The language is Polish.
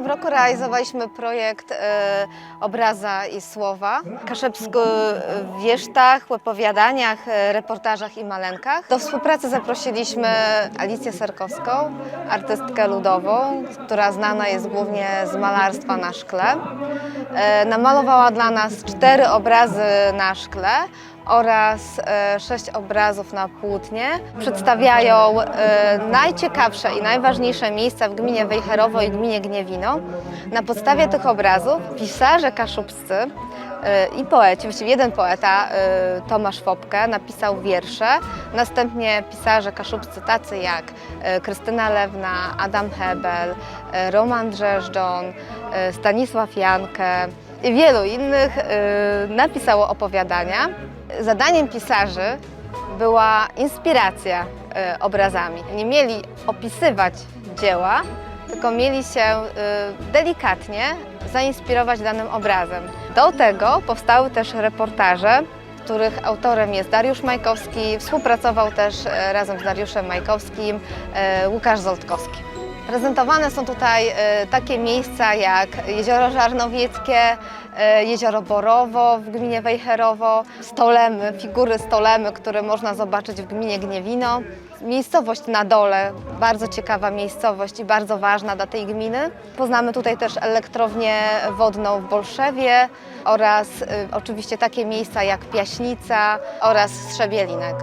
tym roku realizowaliśmy projekt e, Obraza i Słowa. Kaszebsko w wiesztach, opowiadaniach, e, reportażach i malenkach. Do współpracy zaprosiliśmy Alicję Serkowską, artystkę ludową, która znana jest głównie z malarstwa na szkle. Namalowała dla nas cztery obrazy na szkle oraz e, sześć obrazów na płótnie. Przedstawiają e, najciekawsze i najważniejsze miejsca w gminie Wejherowo i gminie Gniewino. Na podstawie tych obrazów pisarze kaszubscy e, i poeci, właściwie jeden poeta, Tomasz Fopke, napisał wiersze. Następnie pisarze kaszubscy tacy jak Krystyna Lewna, Adam Hebel, Roman Drzeżdżon, Stanisław Jankę i wielu innych e, napisało opowiadania. Zadaniem pisarzy była inspiracja e, obrazami. Nie mieli opisywać dzieła, tylko mieli się e, delikatnie zainspirować danym obrazem. Do tego powstały też reportaże, których autorem jest Dariusz Majkowski. Współpracował też razem z Dariuszem Majkowskim Łukasz Zoltkowski. Prezentowane są tutaj e, takie miejsca jak Jezioro Żarnowieckie, e, Jezioro Borowo w gminie Wejherowo, Stolemy, figury Stolemy, które można zobaczyć w gminie Gniewino. Miejscowość na dole, bardzo ciekawa miejscowość i bardzo ważna dla tej gminy. Poznamy tutaj też elektrownię wodną w Bolszewie oraz y, oczywiście takie miejsca jak Piaśnica oraz Strzebielinek.